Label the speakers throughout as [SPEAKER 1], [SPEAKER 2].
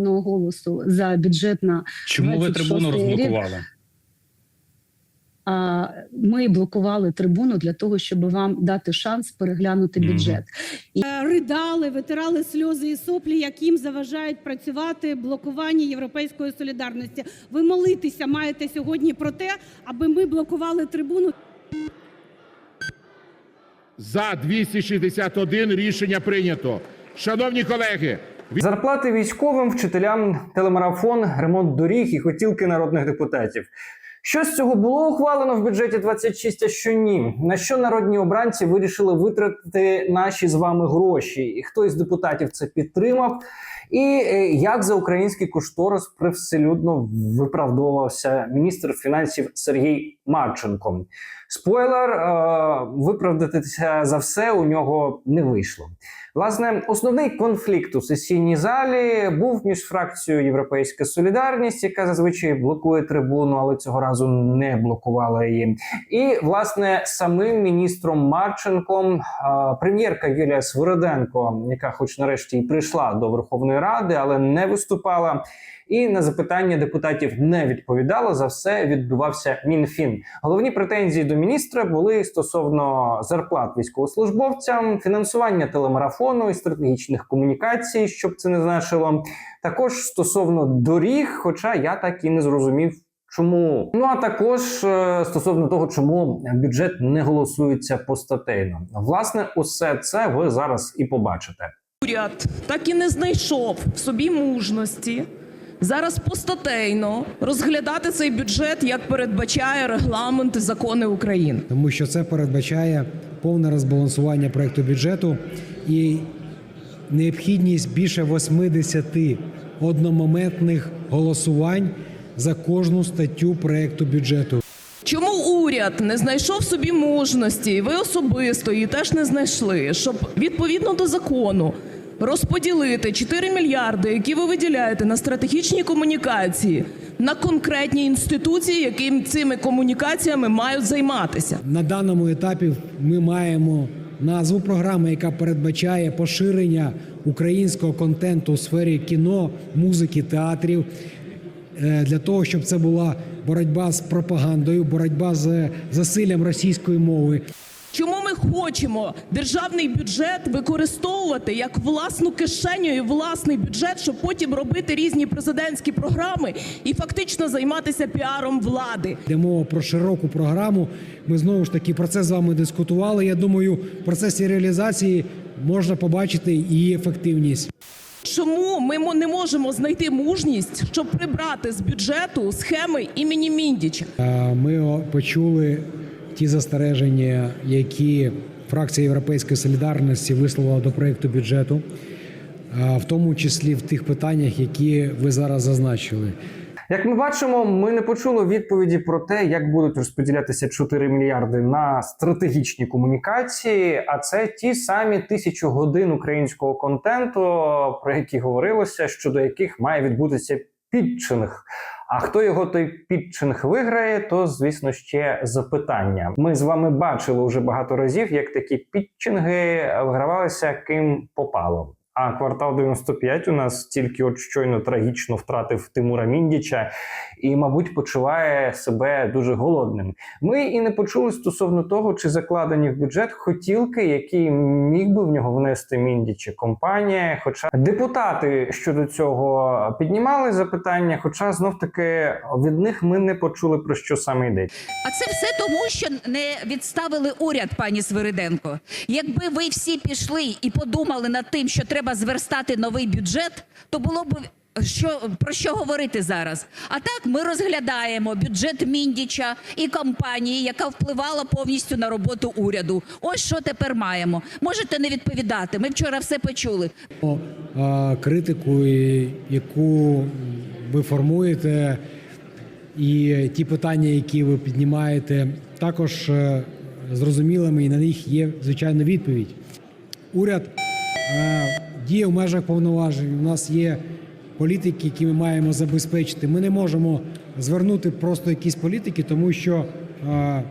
[SPEAKER 1] одного голосу за бюджет на
[SPEAKER 2] Чому ви трибуну розблокували?
[SPEAKER 1] ми блокували трибуну для того, щоб вам дати шанс переглянути бюджет.
[SPEAKER 3] Е, ридали, витирали сльози і соплі, яким заважають працювати блокування європейської солідарності. Ви молитися маєте сьогодні про те, аби ми блокували трибуну.
[SPEAKER 4] За 261 рішення прийнято. Шановні колеги,
[SPEAKER 5] Зарплати військовим, вчителям, телемарафон, ремонт доріг і хотілки народних депутатів. Що з цього було ухвалено в бюджеті 26, а що ні? На що народні обранці вирішили витратити наші з вами гроші? І хто із депутатів це підтримав? І е, як за український кошторис привселюдно виправдовувався міністр фінансів Сергій Марченко? Спойлер, е, виправдатися за все у нього не вийшло. Власне, основний конфлікт у сесійній залі був між фракцією Європейська Солідарність, яка зазвичай блокує трибуну, але цього разу не блокувала її. І власне самим міністром Марченком, а, прем'єрка Юлія Свириденко, яка, хоч нарешті, і прийшла до Верховної Ради, але не виступала. І на запитання депутатів не відповідала. За все відбувався мінфін. Головні претензії до міністра були стосовно зарплат військовослужбовцям, фінансування телемарафону і стратегічних комунікацій, щоб це не значило. Також стосовно доріг, хоча я так і не зрозумів. Чому ну а також е, стосовно того, чому бюджет не голосується постатейно, власне, усе це ви зараз і побачите.
[SPEAKER 6] Уряд так і не знайшов в собі мужності зараз постатейно розглядати цей бюджет, як передбачає регламент і закони України.
[SPEAKER 7] тому що це передбачає повне розбалансування проекту бюджету і необхідність більше 80 одномоментних голосувань за кожну статтю проекту бюджету.
[SPEAKER 6] Чому уряд не знайшов собі мужності, і ви особисто її теж не знайшли, щоб відповідно до закону розподілити 4 мільярди, які ви виділяєте на стратегічні комунікації, на конкретні інституції, які цими комунікаціями мають займатися?
[SPEAKER 7] На даному етапі ми маємо назву програми, яка передбачає поширення українського контенту у сфері кіно, музики, театрів. е, Для того щоб це була боротьба з пропагандою, боротьба з засиллям російської мови.
[SPEAKER 6] Чому ми хочемо державний бюджет використовувати як власну кишеню і власний бюджет, щоб потім робити різні президентські програми і фактично займатися піаром влади?
[SPEAKER 7] Йде мова про широку програму. Ми знову ж таки про це з вами дискутували. Я думаю, в процесі реалізації можна побачити її ефективність.
[SPEAKER 6] Чому ми не можемо знайти мужність, щоб прибрати з бюджету схеми імені Міндіча?
[SPEAKER 7] Е, Ми почули ті застереження, які фракція Європейської солідарності висловила до проекту бюджету, в тому числі в тих питаннях, які ви зараз зазначили.
[SPEAKER 5] Як ми бачимо, ми не почули відповіді про те, як будуть розподілятися 4 мільярди на стратегічні комунікації. А це ті самі тисячу годин українського контенту, про які говорилося, щодо яких має відбутися підчинг. А хто його той підчинг виграє, то звісно ще запитання. Ми з вами бачили вже багато разів, як такі підчинги вигравалися ким попало. А квартал 95 у нас тільки от щойно трагічно втратив Тимура Міндіча і, мабуть, почуває себе дуже голодним. Ми і не почули стосовно того, чи закладені в бюджет хотілки, які міг би в нього внести Міндіча компанія. Хоча депутати щодо цього піднімали запитання, хоча знов таки від них ми не почули про що саме йдеться.
[SPEAKER 8] А це все тому, що не відставили уряд, пані Свириденко. Якби ви всі пішли і подумали над тим, що треба зверстати новий бюджет, то було б що про що говорити зараз. А так ми розглядаємо бюджет Міндіча і компанії, яка впливала повністю на роботу уряду. Ось що тепер маємо. Можете не відповідати. Ми вчора все почули.
[SPEAKER 7] Критику, яку ви формуєте, і ті питання, які ви піднімаєте, також е, зрозумілими, і на них є звичайно відповідь. Уряд е, діє в межах повноважень. У нас є політики, які ми маємо забезпечити. Ми не можемо звернути просто якісь політики, тому що е,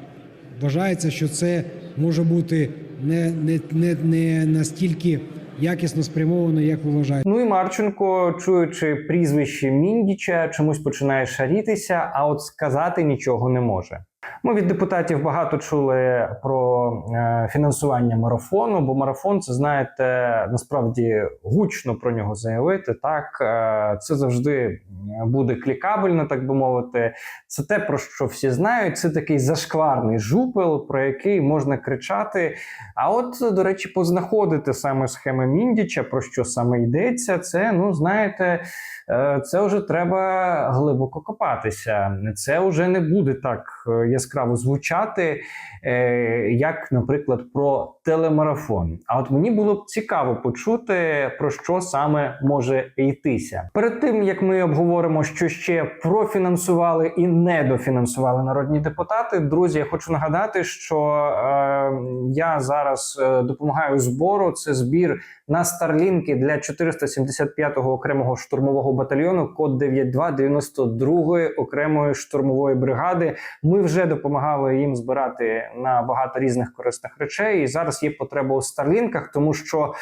[SPEAKER 7] вважається, що це може бути не, не, не, не настільки якісно спрямовано, як ви вважаєте.
[SPEAKER 5] Ну і Марченко, чуючи прізвище Міндіча, чомусь починає шарітися, а от сказати нічого не може. Ми від депутатів багато чули про е, фінансування марафону, бо марафон, це знаєте, насправді гучно про нього заявити. Так е, це завжди буде клікабельно, так би мовити. Це те, про що всі знають. Це такий зашкварний жупел, про який можна кричати. А от, до речі, познаходити саме схеми Міндіча, про що саме йдеться, це ну знаєте. е, Це вже треба глибоко копатися. Це вже не буде так е, яскраво звучати, е, як, наприклад, про телемарафон. А от мені було б цікаво почути, про що саме може йтися. Перед тим як ми обговоримо, що ще профінансували і недофінансували народні депутати. Друзі, я хочу нагадати, що е, я зараз е, допомагаю збору. Це збір на старлінки для 475-го окремого штурмового батальйону, код 9292-ї окремої штурмової бригади. Ми вже допомагали їм збирати на багато різних корисних речей. І зараз є потреба у старлінках, тому що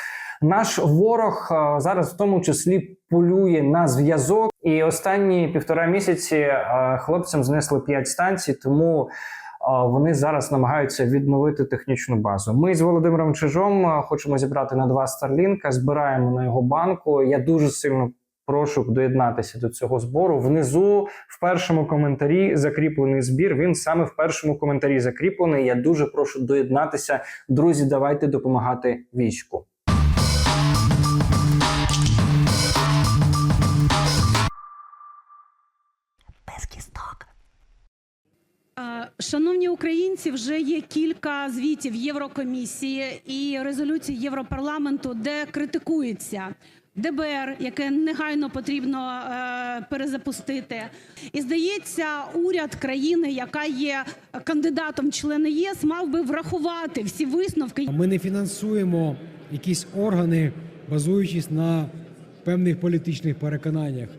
[SPEAKER 5] наш ворог е, зараз в тому числі полює на зв'язок. І останні півтора місяці е, хлопцям знесли 5 станцій, тому. е, Вони зараз намагаються відновити технічну базу. Ми з Володимиром Чижом хочемо зібрати на два старлінка. Збираємо на його банку. Я дуже сильно прошу доєднатися до цього збору. Внизу в першому коментарі закріплений збір. Він саме в першому коментарі закріплений. Я дуже прошу доєднатися. Друзі, давайте допомагати війську.
[SPEAKER 3] Шановні українці, вже є кілька звітів Єврокомісії і резолюцій Європарламенту, де критикується ДБР, яке негайно потрібно е, перезапустити. І здається, уряд країни, яка є кандидатом в члени ЄС, мав би врахувати всі висновки
[SPEAKER 7] Ми не фінансуємо якісь органи, базуючись на певних політичних переконаннях.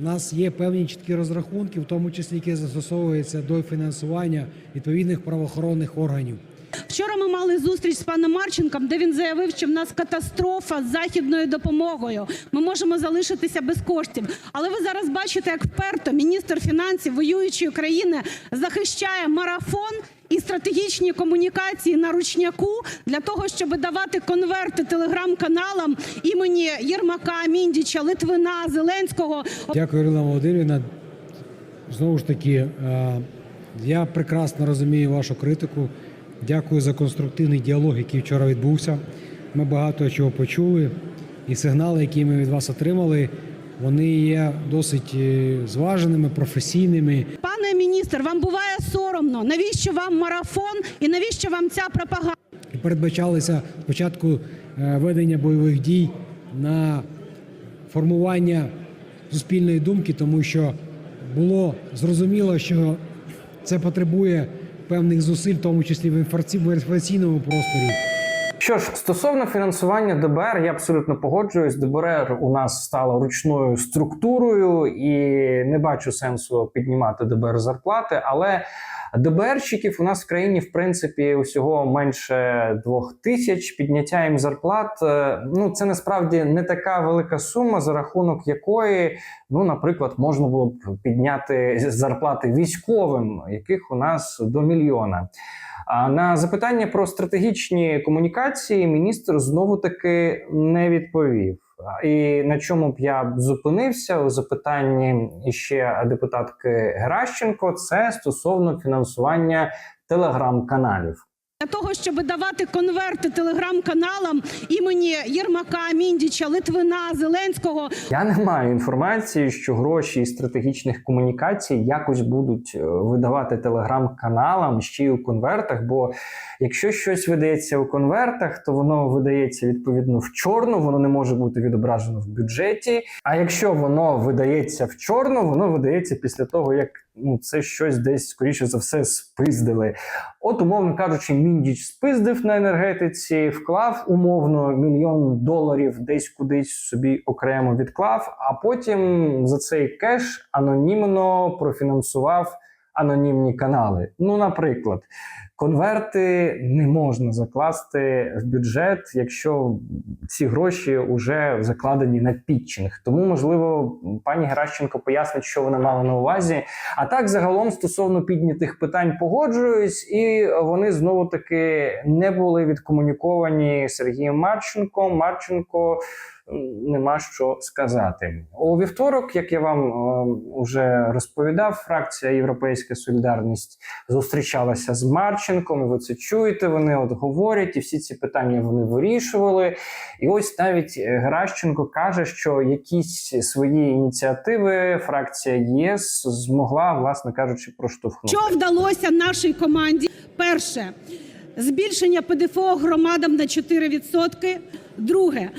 [SPEAKER 7] У нас є певні чіткі розрахунки, в тому числі які застосовуються до фінансування відповідних правоохоронних органів.
[SPEAKER 3] Вчора ми мали зустріч з паном Марченком, де він заявив, що в нас катастрофа з західною допомогою. Ми можемо залишитися без коштів. Але ви зараз бачите, як вперто міністр фінансів воюючої країни захищає марафон і стратегічні комунікації на ручняку для того, щоб давати конверти телеграм-каналам імені Єрмака, Міндіча, Литвина, Зеленського.
[SPEAKER 7] Дякую, Ірина Володимирівна. Знову ж таки, е, я прекрасно розумію вашу критику. Дякую за конструктивний діалог, який вчора відбувся. Ми багато чого почули, і сигнали, які ми від вас отримали, вони є досить е, зваженими, професійними.
[SPEAKER 3] Пане міністр, вам буває соромно. Навіщо вам марафон і навіщо вам ця пропаганда?
[SPEAKER 7] Передбачалися спочатку е, ведення бойових дій на формування суспільної думки, тому що було зрозуміло, що це потребує певних зусиль, в тому числі в інформаці- в інформаційному просторі.
[SPEAKER 5] Що ж, стосовно фінансування ДБР, я абсолютно погоджуюсь. ДБР у нас стала ручною структурою, і не бачу сенсу піднімати ДБР зарплати. Але ДБРщиків у нас в країні, в принципі, усього менше двох тисяч. Підняття їм зарплат. е, Ну це насправді не така велика сума, за рахунок якої, ну, наприклад, можна було б підняти зарплати військовим, яких у нас до мільйона. А на запитання про стратегічні комунікації міністр знову таки не відповів. І на чому б я зупинився у запитанні ще депутатки Геращенко, це стосовно фінансування телеграм-каналів.
[SPEAKER 3] Для того, щоб давати конверти телеграм-каналам імені Єрмака, Міндіча, Литвина, Зеленського.
[SPEAKER 5] Я не маю інформації, що гроші із стратегічних комунікацій якось будуть е, видавати телеграм-каналам ще й у конвертах. Бо якщо щось видається у конвертах, то воно видається відповідно в чорну, воно не може бути відображено в бюджеті. А якщо воно видається в чорну, воно видається після того, як ну це щось десь скоріше за все спиздили. От, умовно кажучи, міндіч спиздив на енергетиці, вклав умовно мільйон доларів десь кудись собі окремо відклав, а потім за цей кеш анонімно профінансував анонімні канали. Ну, наприклад, конверти не можна закласти в бюджет, якщо ці гроші вже закладені на пітчинг. Тому, можливо, пані Геращенко пояснить, що вона мала на увазі. А так, загалом, стосовно піднятих питань, погоджуюсь, і вони знову таки не були відкомуніковані Сергієм Марченком. Марченко м, нема що сказати. У вівторок, як я вам вже розповідав, фракція Європейська Солідарність зустрічалася з Марченком. Ви це чуєте? Вони от говорять, і всі ці питання вони вирішували. І ось навіть е, Геращенко каже, що якісь свої ініціативи фракція ЄС змогла, власне кажучи, проштовхнути.
[SPEAKER 3] Що вдалося нашій команді? Перше збільшення ПДФО громадам на 4%. Друге,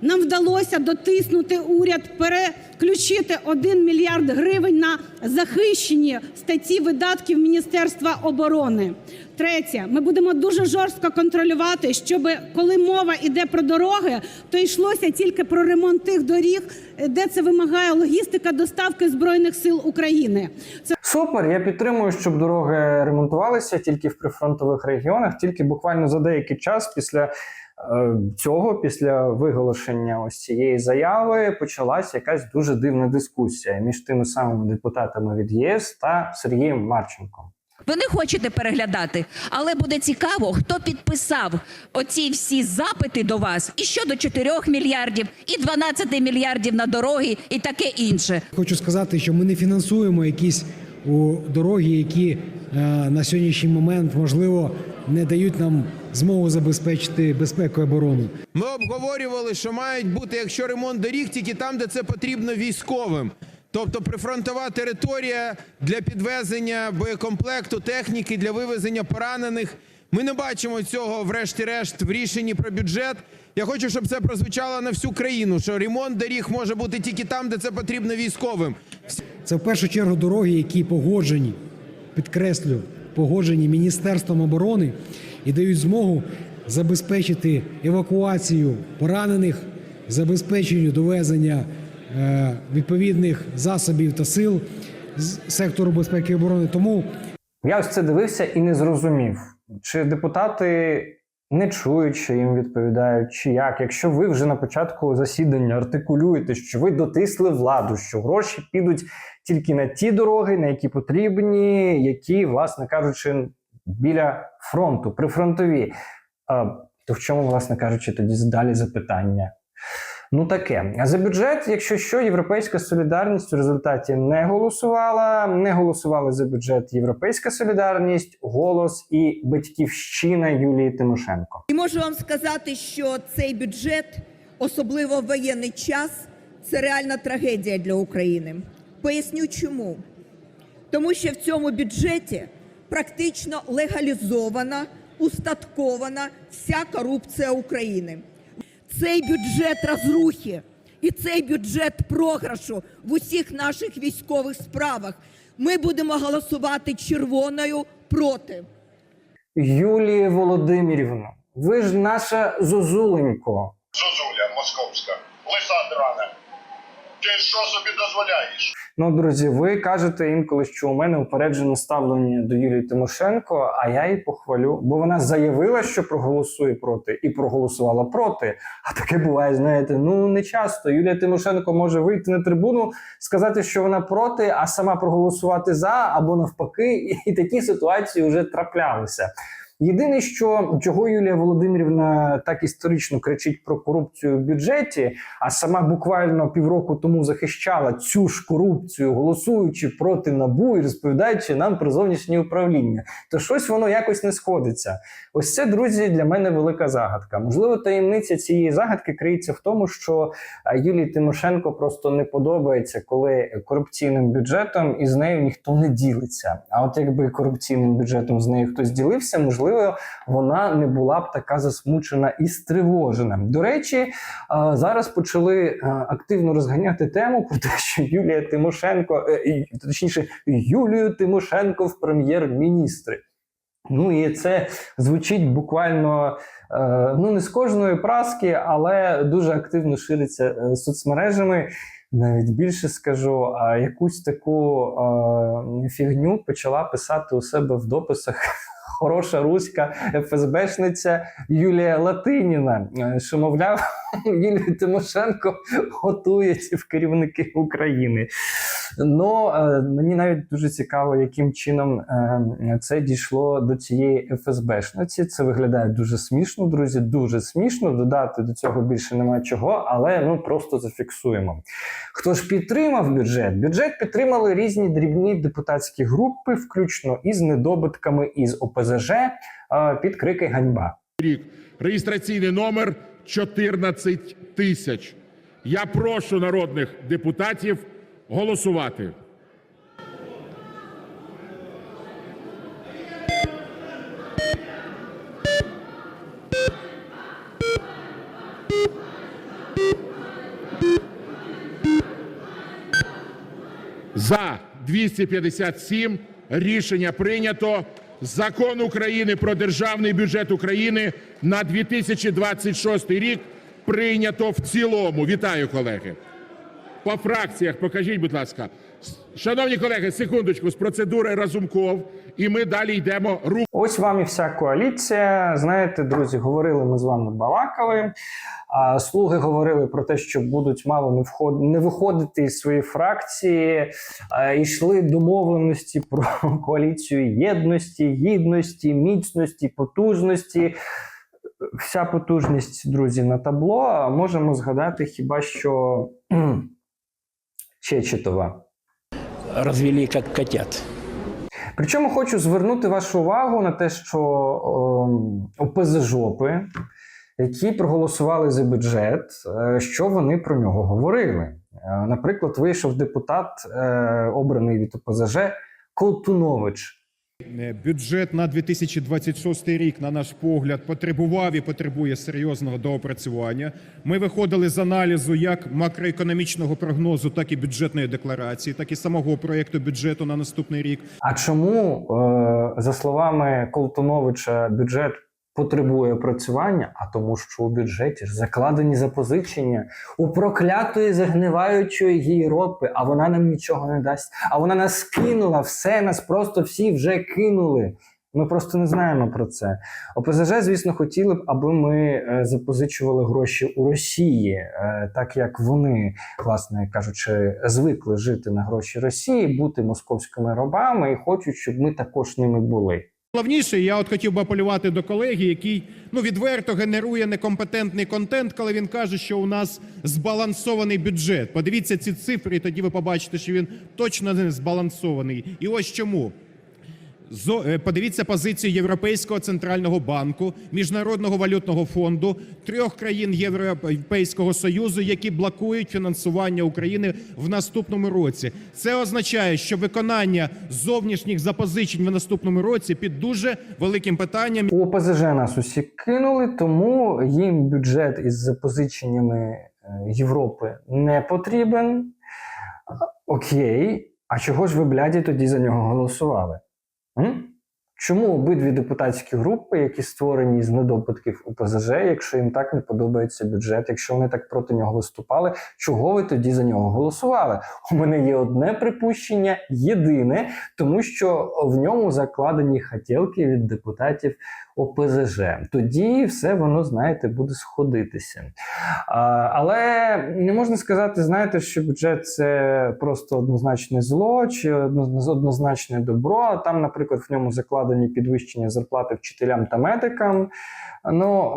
[SPEAKER 3] нам вдалося дотиснути уряд, переключити 1 мільярд гривень на захищені статті видатків Міністерства оборони. Третє, ми будемо дуже жорстко контролювати, щоб коли мова йде про дороги, то йшлося тільки про ремонт тих доріг, де це вимагає логістика доставки збройних сил України. Це
[SPEAKER 5] Супер, я підтримую, щоб дороги ремонтувалися тільки в прифронтових регіонах, тільки буквально за деякий час після цього, після виголошення ось цієї заяви, почалася якась дуже дивна дискусія між тими самими депутатами від ЄС та Сергієм Марченком.
[SPEAKER 8] Ви не хочете переглядати, але буде цікаво, хто підписав оці всі запити до вас і щодо 4 мільярдів, і 12 мільярдів на дороги, і таке інше.
[SPEAKER 7] Хочу сказати, що ми не фінансуємо якісь у дороги, які е, на сьогоднішній момент можливо не дають нам змогу забезпечити безпеку і оборону.
[SPEAKER 2] Ми обговорювали, що мають бути, якщо ремонт доріг, тільки там, де це потрібно військовим. Тобто прифронтова територія для підвезення боєкомплекту, техніки, для вивезення поранених. Ми не бачимо цього, врешті-решт, в рішенні про бюджет. Я хочу, щоб це прозвучало на всю країну, що ремонт доріг може бути тільки там, де це потрібно військовим.
[SPEAKER 7] Це в першу чергу дороги, які погоджені, підкреслю, погоджені Міністерством оборони і дають змогу забезпечити евакуацію поранених, забезпеченню довезення е, відповідних засобів та сил з сектору безпеки і оборони. Тому
[SPEAKER 5] Я ось це дивився і не зрозумів, чи депутати не чують, що їм відповідають, чи як. Якщо ви вже на початку засідання артикулюєте, що ви дотисли владу, що гроші підуть тільки на ті дороги, на які потрібні, які, власне кажучи, біля фронту, прифронтові. А, то в чому, власне кажучи, тоді далі запитання? Ну таке. А за бюджет, якщо що, Європейська солідарність у результаті не голосувала. Не голосували за бюджет Європейська солідарність, голос і батьківщина Юлії Тимошенко.
[SPEAKER 9] І можу вам сказати, що цей бюджет, особливо в воєнний час, це реальна трагедія для України. Поясню чому. Тому що в цьому бюджеті практично легалізована, устаткована вся корупція України. Цей бюджет розрухи і цей бюджет програшу в усіх наших військових справах. Ми будемо голосувати червоною проти.
[SPEAKER 5] Юлія Володимирівна, ви ж наша зозуленько.
[SPEAKER 10] Що собі дозволяєш?
[SPEAKER 5] Ну, друзі, ви кажете інколи, що у мене упереджене ставлення до Юлії Тимошенко, а я її похвалю, бо вона заявила, що проголосує проти, і проголосувала проти. А таке буває, знаєте, ну не часто. Юлія Тимошенко може вийти на трибуну, сказати, що вона проти, а сама проголосувати за або навпаки, і такі ситуації вже траплялися. Єдине, що чого Юлія Володимирівна так історично кричить про корупцію в бюджеті, а сама буквально півроку тому захищала цю ж корупцію, голосуючи проти набу і розповідаючи нам про зовнішнє управління, то щось воно якось не сходиться. Ось це, друзі, для мене велика загадка. Можливо, таємниця цієї загадки криється в тому, що Юлії Тимошенко просто не подобається, коли корупційним бюджетом із нею ніхто не ділиться. А от якби корупційним бюджетом з нею хтось ділився, можливо, вона не була б така засмучена і стривожена. До речі, зараз почали активно розганяти тему про те, що Юлія Тимошенко, е, точніше, Юлію Тимошенко в прем'єр-міністри. Ну і це звучить буквально е, ну не з кожної праски, але дуже активно шириться е, соцмережами. навіть більше скажу, а якусь таку е, фігню почала писати у себе в дописах хороша руська ФСБшниця Юлія Латиніна, е, що мовляв, Юлію Тимошенко готують в керівники України. Ну е, мені навіть дуже цікаво, яким чином е, це дійшло до цієї ФСБшниці. Це виглядає дуже смішно, друзі. Дуже смішно. Додати до цього більше немає чого, але ну просто зафіксуємо. Хто ж підтримав бюджет? Бюджет підтримали різні дрібні депутатські групи, включно із недобитками із ОПЗЖ е, під крики ганьба.
[SPEAKER 4] рік. Реєстраційний номер 14 тисяч. Я прошу народних депутатів голосувати. За 257 рішення прийнято. Закон України про державний бюджет України на 2026 рік прийнято в цілому. Вітаю, колеги. По фракціях покажіть, будь ласка. Шановні колеги, секундочку, з процедури Разумков, і ми далі йдемо.
[SPEAKER 5] Ось вам і вся коаліція. Знаєте, друзі, говорили ми з вами балакали. А слуги говорили про те, що будуть мало не вход не виходити із своєї фракції. А, йшли домовленості про коаліцію єдності, гідності, міцності, потужності. Вся потужність, друзі, на табло. Можемо згадати хіба що Чечетова.
[SPEAKER 11] Розвели як котят.
[SPEAKER 5] Причому хочу звернути вашу увагу на те, що ем, ОПЗЖопи, які проголосували за бюджет, е, що вони про нього говорили. Е, Наприклад, вийшов депутат, е, обраний від ОПЗЖ Колтунович.
[SPEAKER 12] Е, Бюджет на 2026 рік, на наш погляд, потребував і потребує серйозного доопрацювання. Ми виходили з аналізу як макроекономічного прогнозу, так і бюджетної декларації, так і самого проєкту бюджету на наступний рік.
[SPEAKER 5] А чому, е, за словами Колтуновича, бюджет потребує опрацювання? А тому, що у бюджеті ж закладені запозичення у проклятої загниваючої Європи, а вона нам нічого не дасть. А вона нас кинула, все нас просто всі вже кинули. Ми просто не знаємо про це. ОПЗЖ, звісно, хотіли б, аби ми е, запозичували гроші у Росії, е, так як вони, власне кажучи, звикли жити на гроші Росії, бути московськими робами і хочуть, щоб ми також ними були.
[SPEAKER 12] Головніше, я от хотів би апелювати до колеги, який ну відверто генерує некомпетентний контент, коли він каже, що у нас збалансований бюджет. Подивіться ці цифри, і тоді ви побачите, що він точно не збалансований. І ось чому. Е, Подивіться позицію Європейського центрального банку, Міжнародного валютного фонду, трьох країн Європейського союзу, які блокують фінансування України в наступному році. Це означає, що виконання зовнішніх запозичень в наступному році під дуже великим питанням.
[SPEAKER 5] ОПЗЖ нас усі кинули, тому їм бюджет із запозиченнями е, Європи не потрібен. Окей, а чого ж ви, бляді, тоді за нього голосували? Чому обидві депутатські групи, які створені з недопадків УПЗЖ, якщо їм так не подобається бюджет, якщо вони так проти нього виступали, чого ви тоді за нього голосували? У мене є одне припущення, єдине, тому що в ньому закладені хотілки від депутатів ОПЗЖ. Тоді все воно, знаєте, буде сходитися. Але не можна сказати, знаєте, що бюджет це просто однозначне зло чи однозначне добро. Там, наприклад, в ньому закладені підвищення зарплати вчителям та медикам. Ну,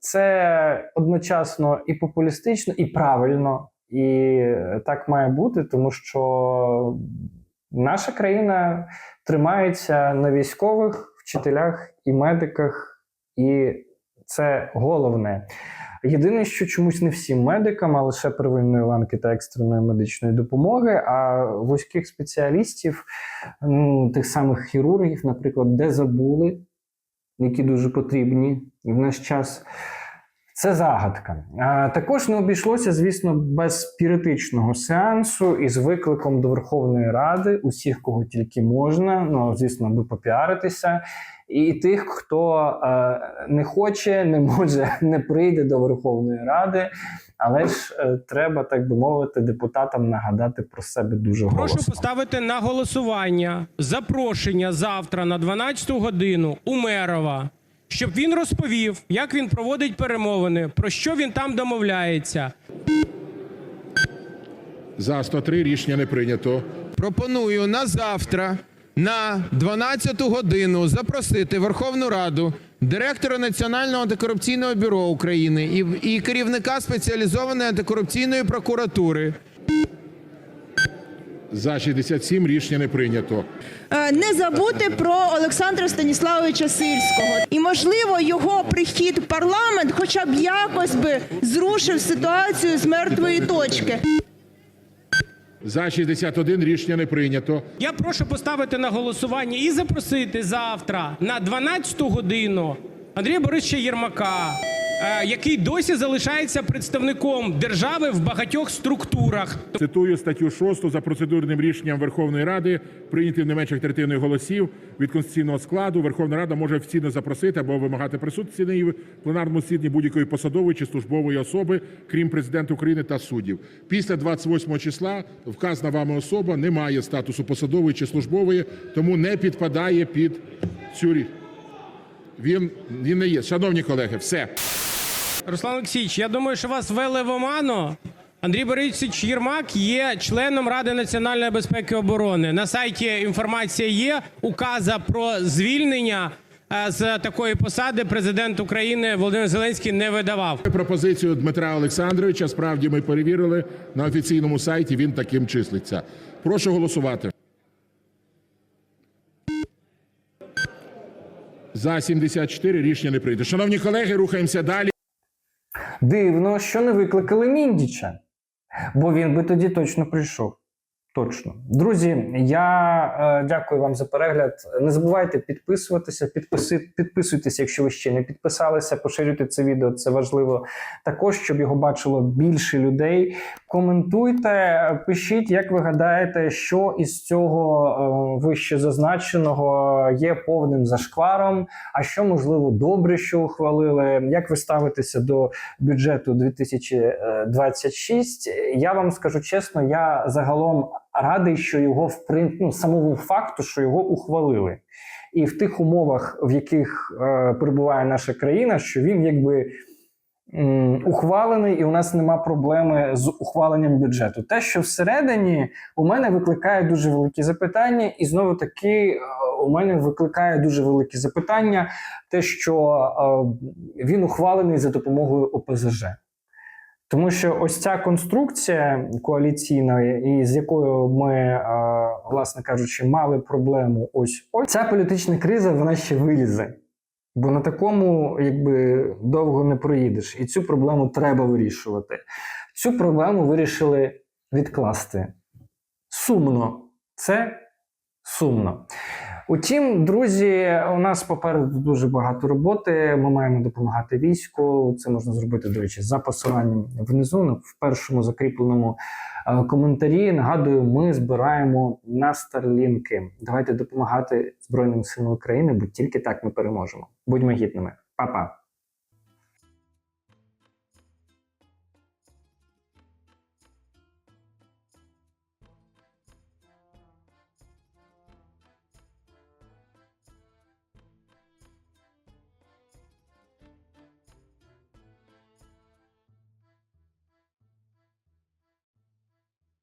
[SPEAKER 5] це одночасно і популістично, і правильно. І так має бути, тому що наша країна тримається на військових, вчителях і медиках, і це головне. Єдине, що чомусь не всім медикам, а лише первинної ланки та екстреної медичної допомоги, а вузьких спеціалістів, ну, тих самих хірургів, наприклад, де забули, які дуже потрібні в наш час. Це загадка. А, також не обійшлося, звісно, без спіритичного сеансу із викликом до Верховної Ради, усіх, кого тільки можна, ну звісно, аби попіаритися, і тих, хто е, не хоче, не може, не прийде до Верховної Ради. Але ж е, треба, так би мовити, депутатам нагадати про себе дуже голосно.
[SPEAKER 13] Прошу поставити на голосування запрошення завтра на 12 годину у Мерова, щоб він розповів, як він проводить перемовини, про що він там домовляється.
[SPEAKER 4] За 103 рішення не прийнято.
[SPEAKER 2] Пропоную на завтра на 12 годину запросити Верховну Раду, директора Національного антикорупційного бюро України і, і керівника спеціалізованої антикорупційної прокуратури.
[SPEAKER 4] За 67 рішення не прийнято.
[SPEAKER 14] Е, не забути про Олександра Станіславовича Сирського. І, можливо, його прихід в парламент хоча б якось би зрушив ситуацію з мертвої точки.
[SPEAKER 4] За 61 рішення не прийнято.
[SPEAKER 13] Я прошу поставити на голосування і запросити завтра на 12 годину Андрія Борисовича Єрмака, який досі залишається представником держави в багатьох структурах.
[SPEAKER 4] Цитую статтю 6 за процедурним рішенням Верховної Ради, прийнятим не менше третиною голосів від конституційного складу. Верховна Рада може офіційно запросити або вимагати присутності на її пленарному засіданні будь-якої посадової чи службової особи, крім президента України та суддів. Після 28 числа вказана вами особа не має статусу посадової чи службової, тому не підпадає під цю Він, він не є. Шановні колеги, все.
[SPEAKER 13] Руслан Олексійович, я думаю, що вас ввели в оману. Андрій Борисович Єрмак є членом Ради національної безпеки і оборони. На сайті інформація є. Указа про звільнення е, з такої посади президент України Володимир Зеленський не видавав.
[SPEAKER 4] Пропозицію Дмитра Олександровича справді ми перевірили на офіційному сайті. Він таким числиться. Прошу голосувати. За 74 рішення не прийде. Шановні колеги, рухаємося далі.
[SPEAKER 5] Дивно, що не викликали Міндіча, бо він би тоді точно прийшов. Точно. Друзі, я е, дякую вам за перегляд. Не забувайте підписуватися, підписи, підписуйтесь, якщо ви ще не підписалися, поширюйте це відео, це важливо. Також, щоб його бачило більше людей. Коментуйте, пишіть, як ви гадаєте, що із цього е, вище зазначеного є повним зашкваром, а що можливо добре, що ухвалили. Як ви ставитеся до бюджету 2026? Я вам скажу чесно, я загалом радий, що його в прин... ну, самому факту, що його ухвалили. І в тих умовах, в яких е, перебуває наша країна, що він якби ухвалений, і у нас нема проблеми з ухваленням бюджету. Те, що всередині у мене викликає дуже великі запитання, і знову таки е, у мене викликає дуже великі запитання, те, що е, він ухвалений за допомогою ОПЗЖ. Тому що ось ця конструкція коаліційна, і з якою ми, е, власне кажучи, мали проблему, ось ось ця політична криза, вона ще вилізе. Бо на такому якби довго не проїдеш. І цю проблему треба вирішувати. Цю проблему вирішили відкласти. Сумно. Це сумно. Утім, друзі, у нас попереду дуже багато роботи. Ми маємо допомагати війську. Це можна зробити, до речі, за посиланням внизу в першому закріпленому е, коментарі. Нагадую, ми збираємо на старлінки. Давайте допомагати Збройним силам України, бо тільки так ми переможемо. Будьмо гідними. Па-па.